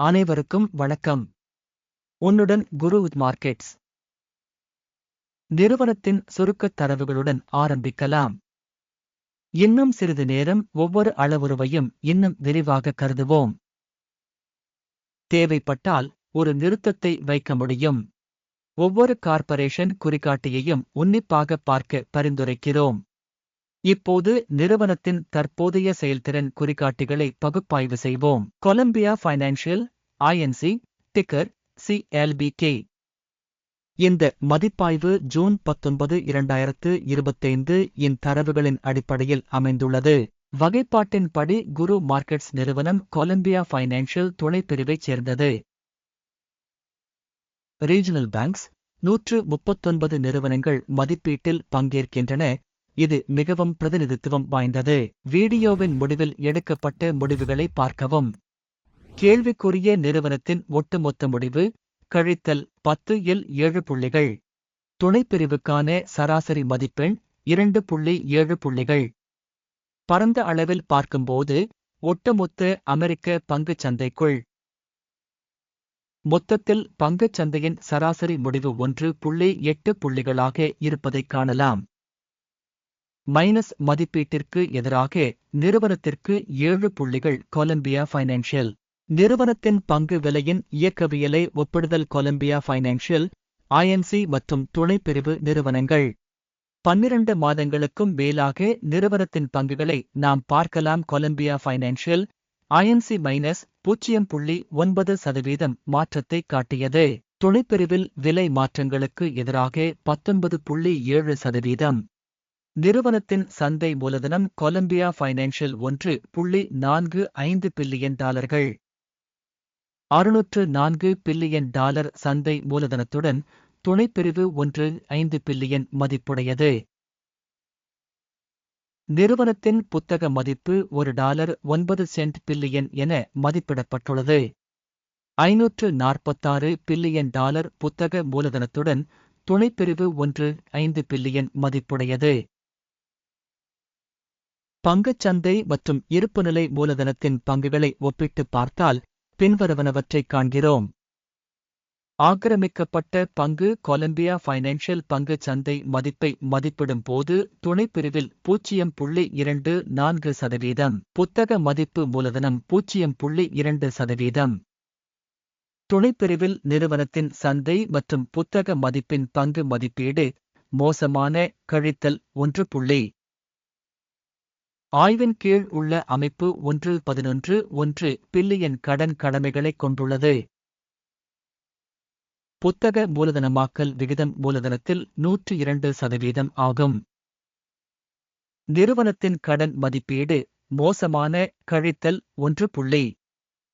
அனைவருக்கும் வணக்கம். உன்னுடன் குரு வித் மார்க்கெட்ஸ். நிறுவனத்தின் சுருக்கத் தரவுகளுடன் ஆரம்பிக்கலாம். இன்னும் சிறிது நேரம் ஒவ்வொரு அளவுருவையும் இன்னும் விரிவாக கருதுவோம். தேவைப்பட்டால் ஒரு நிறுத்தத்தை வைக்க முடியும். ஒவ்வொரு கார்ப்பரேஷன் குறிகாட்டியையும் உன்னிப்பாக பார்க்க பரிந்துரைக்கிறோம். இப்போது நிறுவனத்தின் தற்போதைய செயல்திறன் குறிகாட்டிகளை பகுப்பாய்வு செய்வோம். Columbia financial INC ticker CLBK இந்த மதிப்பாய்வு ஜூன் பத்தொன்பது இரண்டாயிரத்து இருபத்தைந்து இன் தரவுகளின் அடிப்படையில் அமைந்துள்ளது. வகைப்பாட்டின்படி குரு மார்க்கெட்ஸ் நிறுவனம் கொலம்பியா ஃபைனான்சியல் துணைப்பிரிவைச் சேர்ந்தது. ரீஜனல் பேங்க்ஸ் நூற்று முப்பத்தொன்பது நிறுவனங்கள் மதிப்பீட்டில் பங்கேற்கின்றன. இது மிகவும் பிரதிநிதித்துவம் வாய்ந்தது. வீடியோவின் முடிவில் எடுக்கப்பட்ட முடிவுகளை பார்க்கவும். கேள்விக்குரிய நிறுவனத்தின் ஒட்டுமொத்த முடிவு கழித்தல் பத்து இல் ஏழு புள்ளிகள். துணைப்பிரிவுக்கான சராசரி மதிப்பெண் இரண்டு புள்ளி ஏழு புள்ளிகள். பரந்த அளவில் பார்க்கும்போது ஒட்டுமொத்த அமெரிக்க பங்குச் சந்தைக்குள். மொத்தத்தில் பங்குச் சந்தையின் சராசரி முடிவு ஒன்று புள்ளி எட்டு புள்ளிகளாக இருப்பதைக் காணலாம். மைனஸ் மதிப்பீட்டிற்கு எதிராக நிறுவனத்திற்கு ஏழு புள்ளிகள் கொலம்பியா ஃபைனான்சியல் நிறுவனத்தின் பங்கு விலையின் இயக்கவியலை ஒப்பிடுதல் கொலம்பியா ஃபைனான்சியல் ஐஎன்சி மற்றும் துணைப்பிரிவு நிறுவனங்கள். பன்னிரண்டு மாதங்களுக்கும் மேலாக நிறுவனத்தின் பங்குகளை நாம் பார்க்கலாம் கொலம்பியா ஃபைனான்சியல் ஐஎன்சி மைனஸ் பூஜ்ஜியம் புள்ளி ஒன்பது சதவீதம் மாற்றத்தை காட்டியது. துணைப்பிரிவில் விலை மாற்றங்களுக்கு எதிராக பத்தொன்பது புள்ளி ஏழு சதவீதம். நிறுவனத்தின் சந்தை மூலதனம் கொலம்பியா ஃபைனான்சியல் ஒன்று புள்ளி நான்கு ஐந்து பில்லியன் டாலர்கள். அறுநூற்று நான்கு பில்லியன் டாலர் சந்தை மூலதனத்துடன் துணைப்பிரிவு ஒன்று ஐந்து பில்லியன் மதிப்புடையது. நிறுவனத்தின் புத்தக மதிப்பு ஒரு டாலர் ஒன்பது சென்ட் பில்லியன் என மதிப்பிடப்பட்டுள்ளது. ஐநூற்று நாற்பத்தாறு பில்லியன் டாலர் புத்தக மூலதனத்துடன் துணைப்பிரிவு ஒன்று ஐந்து பில்லியன் மதிப்புடையது. பங்குச்சந்தை மற்றும் இருப்புநிலை மூலதனத்தின் பங்குகளை ஒப்பிட்டு பார்த்தால் பின்வருவனவற்றைக் காண்கிறோம். ஆக்கிரமிக்கப்பட்ட பங்கு கொலம்பியா ஃபைனான்சியல் பங்கு சந்தை மதிப்பை மதிப்பிடும் போது துணைப்பிரிவில் பூஜ்ஜியம் புள்ளி இரண்டு நான்கு சதவீதம் புத்தக மதிப்பு மூலதனம் பூஜ்ஜியம் புள்ளி இரண்டு சதவீதம். துணைப்பிரிவில் நிறுவனத்தின் சந்தை மற்றும் புத்தக மதிப்பின் பங்கு மதிப்பீடு மோசமான கழித்தல் ஒன்று புள்ளி ஆய்வின் கீழ் உள்ள அமைப்பு ஒன்று பதினொன்று ஒன்று பில்லியன் கடன் கடமைகளைக் கொண்டுள்ளது. புத்தக மூலதனமாக்கல் விகிதம் மூலதனத்தில் நூற்று இரண்டு சதவீதம் ஆகும். நிறுவனத்தின் கடன் மதிப்பீடு மோசமான கழித்தல் ஒன்று புள்ளி.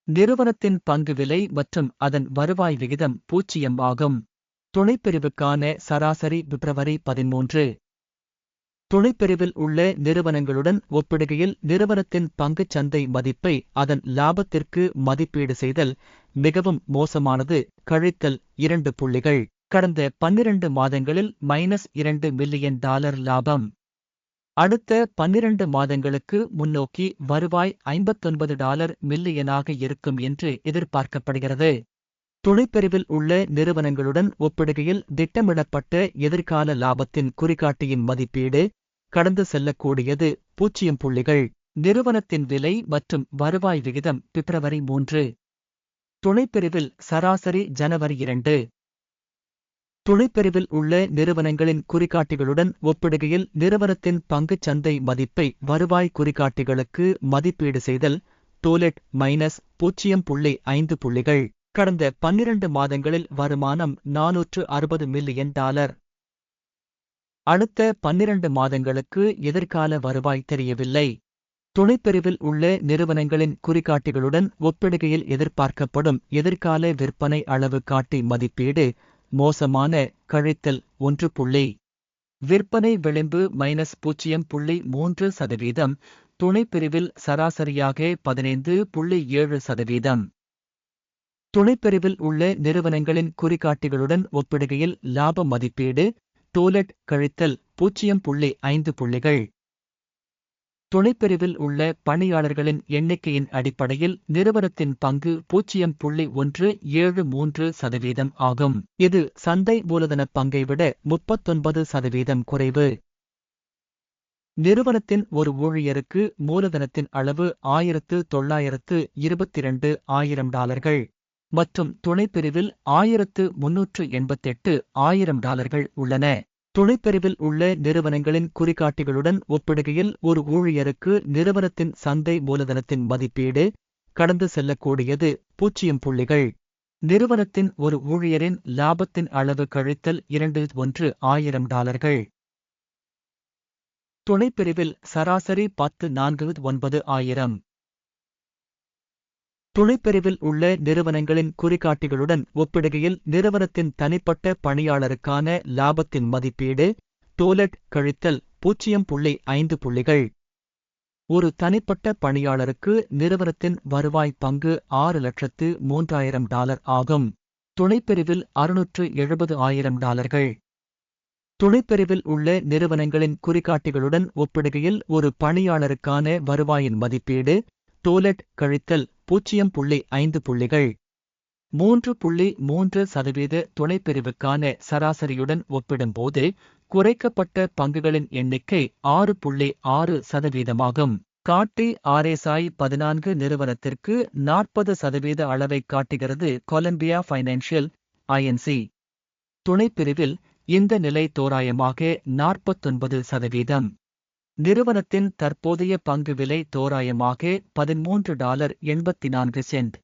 நிறுவனத்தின் பங்கு விலை மற்றும் அதன் வருவாய் விகிதம் பூஜ்ஜியம் ஆகும். துணைப்பிரிவுக்கான சராசரி பிப்ரவரி பதிமூன்று. துணைப்பிரிவில் உள்ள நிறுவனங்களுடன் ஒப்பிடுகையில் நிறுவனத்தின் பங்குச் சந்தை மதிப்பை அதன் லாபத்திற்கு மதிப்பீடு செய்தல் மிகவும் மோசமானது. கழித்தல் இரண்டு புள்ளிகள். கடந்த பன்னிரண்டு மாதங்களில் மைனஸ் இரண்டு மில்லியன் டாலர் லாபம். அடுத்த பன்னிரண்டு மாதங்களுக்கு முன்னோக்கி வருவாய் ஐம்பத்தொன்பது டாலர் மில்லியனாக இருக்கும் என்று எதிர்பார்க்கப்படுகிறது. துணைப்பிரிவில் உள்ள நிறுவனங்களுடன் ஒப்பிடுகையில் திட்டமிடப்பட்ட எதிர்கால லாபத்தின் குறிகாட்டியின் மதிப்பீடு கடந்து செல்லக்கூடியது பூஜ்ஜியம் புள்ளிகள். நிறுவனத்தின் விலை மற்றும் வருவாய் விகிதம் பிப்ரவரி மூன்று. துணைப்பிரிவில் சராசரி ஜனவரி இரண்டு. துணைப்பிரிவில் உள்ள நிறுவனங்களின் குறிகாட்டிகளுடன் ஒப்பிடுகையில் நிறுவனத்தின் பங்குச் சந்தை மதிப்பை வருவாய் குறிகாட்டிகளுக்கு மதிப்பீடு செய்தல் டோலெட் மைனஸ் பூஜ்ஜியம் புள்ளி ஐந்து புள்ளிகள். கடந்த பன்னிரண்டு மாதங்களில் வருமானம் நாநூற்று அறுபது மில்லியன் டாலர். அடுத்த பன்னிரண்டு மாதங்களுக்கு எதிர்கால வருவாய் தெரியவில்லை. துணைப்பிரிவில் உள்ள நிறுவனங்களின் குறிகாட்டிகளுடன் ஒப்பிடுகையில் எதிர்பார்க்கப்படும் எதிர்கால விற்பனை அளவு காட்டி மதிப்பீடு மோசமான கழித்தல் ஒன்று புள்ளி. விற்பனை விளிம்பு மைனஸ் பூஜ்ஜியம் புள்ளி மூன்று சதவீதம். துணைப்பிரிவில் சராசரியாக பதினைந்து புள்ளி ஏழு சதவீதம். துணைப்பிரிவில் உள்ள நிறுவனங்களின் குறிகாட்டிகளுடன் ஒப்பிடுகையில் லாப மதிப்பீடு டோலட் கழித்தல் பூஜ்ஜியம் புள்ளி ஐந்து புள்ளிகள். துணைப்பிரிவில் உள்ள பணியாளர்களின் எண்ணிக்கையின் அடிப்படையில் நிறுவனத்தின் பங்கு பூஜ்ஜியம் புள்ளி ஒன்று ஏழு மூன்று சதவீதம் ஆகும். இது சந்தை மூலதன பங்கை விட முப்பத்தொன்பது சதவீதம் குறைவு. நிறுவனத்தின் ஒரு ஊழியருக்கு மூலதனத்தின் அளவு ஆயிரத்து தொள்ளாயிரத்து இருபத்திரண்டு ஆயிரம் டாலர்கள். மற்றும் துணைப்பிரிவில் ஆயிரத்து முன்னூற்று எண்பத்தெட்டு ஆயிரம் டாலர்கள் உள்ளன. துணைப்பிரிவில் உள்ள நிறுவனங்களின் குறிகாட்டிகளுடன் ஒப்பிடுகையில் ஒரு ஊழியருக்கு நிறுவனத்தின் சந்தை மூலதனத்தின் மதிப்பீடு கடந்து செல்லக்கூடியது பூஜ்ஜியம் புள்ளிகள். நிறுவனத்தின் ஒரு ஊழியரின் லாபத்தின் அளவு கழித்தல் இரண்டு ஒன்று ஆயிரம் டாலர்கள். துணைப்பிரிவில் சராசரி பத்து நான்கு ஒன்பது ஆயிரம். துணைப்பிரிவில் உள்ள நிறுவனங்களின் குறிகாட்டிகளுடன் ஒப்பிடுகையில் நிறுவனத்தின் தனிப்பட்ட பணியாளருக்கான லாபத்தின் மதிப்பீடு டோலட் கழித்தல் பூஜ்ஜியம் புள்ளி ஐந்து புள்ளிகள். ஒரு தனிப்பட்ட பணியாளருக்கு நிறுவனத்தின் வருவாய் பங்கு ஆறு லட்சத்து மூன்றாயிரம் டாலர் ஆகும். துணைப்பிரிவில் அறுநூற்று எழுபது ஆயிரம் டாலர்கள். துணைப்பிரிவில் உள்ள நிறுவனங்களின் குறிகாட்டிகளுடன் ஒப்பிடுகையில் ஒரு பணியாளருக்கான வருவாயின் மதிப்பீடு டோலட் கழித்தல் பூஜ்ஜியம் புள்ளி ஐந்து புள்ளிகள். மூன்று புள்ளி மூன்று சதவீத துணைப்பிரிவுக்கான சராசரியுடன் ஒப்பிடும்போது குறைக்கப்பட்ட பங்குகளின் எண்ணிக்கை ஆறு புள்ளி ஆறு சதவீதமாகும். காட்டி ஆர்எஸ்ஐ பதினான்கு நிறுவனத்திற்கு நாற்பது சதவீத அளவை காட்டுகிறது கொலம்பியா ஃபைனான்சியல் ஐஎன்சி துணைப்பிரிவில் இந்த நிலை தோராயமாக நாற்பத்தொன்பது சதவீதம். நிறுவனத்தின் தற்போதைய பங்கு விலை தோராயமாக பதிமூன்று டாலர் எண்பத்தி நான்கு சென்ட்.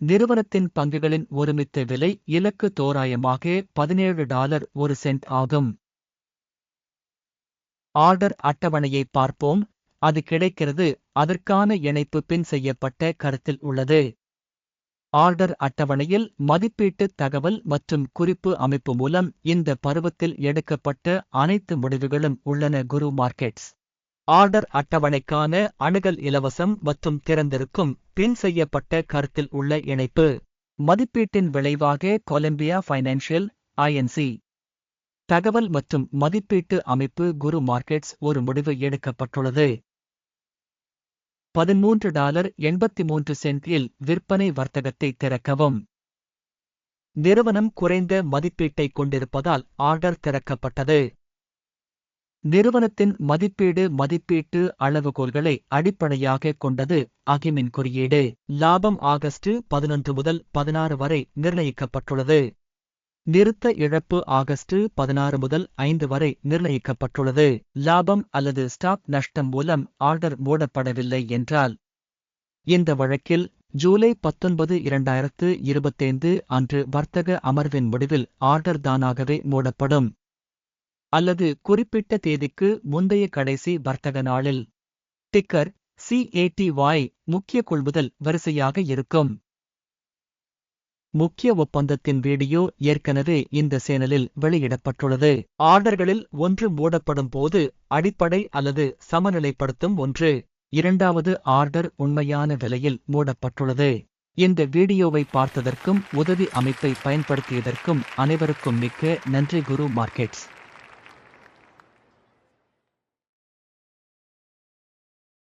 நிறுவனத்தின் பங்குகளின் ஒருமித்த விலை இலக்கு தோராயமாக பதினேழு டாலர் ஒரு சென்ட் ஆகும். ஆர்டர் அட்டவணையை பார்ப்போம். அது கிடைக்கிறது. அதற்கான இணைப்பு பின் செய்யப்பட்ட கருத்தில் உள்ளது. ஆர்டர் அட்டவணையில் மதிப்பீட்டு தகவல் மற்றும் குறிப்பு அமைப்பு மூலம் இந்த பருவத்தில் எடுக்கப்பட்ட அனைத்து முடிவுகளும் உள்ளன குரு மார்க்கெட்ஸ். ஆர்டர் அட்டவணைக்கான அணுகல் இலவசம் மற்றும் திறந்திருக்கும் பின் செய்யப்பட்ட கருத்தில் உள்ள இணைப்பு. மதிப்பீட்டின் விளைவாக கொலம்பியா ஃபைனான்சியல் ஐஎன்சி தகவல் மற்றும் மதிப்பீட்டு அமைப்பு குரு மார்க்கெட்ஸ் ஒரு முடிவு எடுக்கப்பட்டுள்ளது. பதிமூன்று டாலர் எண்பத்தி மூன்று சென்டில் விற்பனை வர்த்தகத்தை திறக்கவும். நிறுவனம் குறைந்த மதிப்பீட்டை கொண்டிருப்பதால் ஆர்டர் திறக்கப்பட்டது. நிறுவனத்தின் மதிப்பீடு மதிப்பீட்டு அளவுகோல்களை அடிப்படையாக கொண்டது அகிமின் குறியீடு. லாபம் ஆகஸ்ட் பதினொன்று முதல் பதினாறு வரை நிர்ணயிக்கப்பட்டுள்ளது. நிறுத்த இழப்பு ஆகஸ்ட் பதினாறு முதல் ஐந்து வரை நிர்ணயிக்கப்பட்டுள்ளது. லாபம் அல்லது ஸ்டாக் நஷ்டம் மூலம் ஆர்டர் மூடப்படவில்லை என்றால் இந்த வழக்கில் ஜூலை பத்தொன்பது இரண்டாயிரத்து இருபத்தைந்து அன்று வர்த்தக அமர்வின் முடிவில் ஆர்டர் தானாகவே மூடப்படும். அல்லது குறிப்பிட்ட தேதிக்கு முந்தைய கடைசி வர்த்தக நாளில். டிக்கர் சிஏடிஒய் முக்கிய கொள்முதல் வரிசையாக இருக்கும். முக்கிய ஒப்பந்தத்தின் வீடியோ ஏற்கனவே இந்த சேனலில் வெளியிடப்பட்டுள்ளது. ஆர்டர்களில் ஒன்று மூடப்படும் போது அடிப்படை அல்லது சமநிலைப்படுத்தும் ஒன்று. இரண்டாவது ஆர்டர் உண்மையான விலையில் மூடப்பட்டுள்ளது. இந்த வீடியோவை பார்த்ததற்கும் உதவி அமைப்பை பயன்படுத்தியதற்கும் அனைவருக்கும் மிக்க நன்றி குரு மார்க்கெட்ஸ்.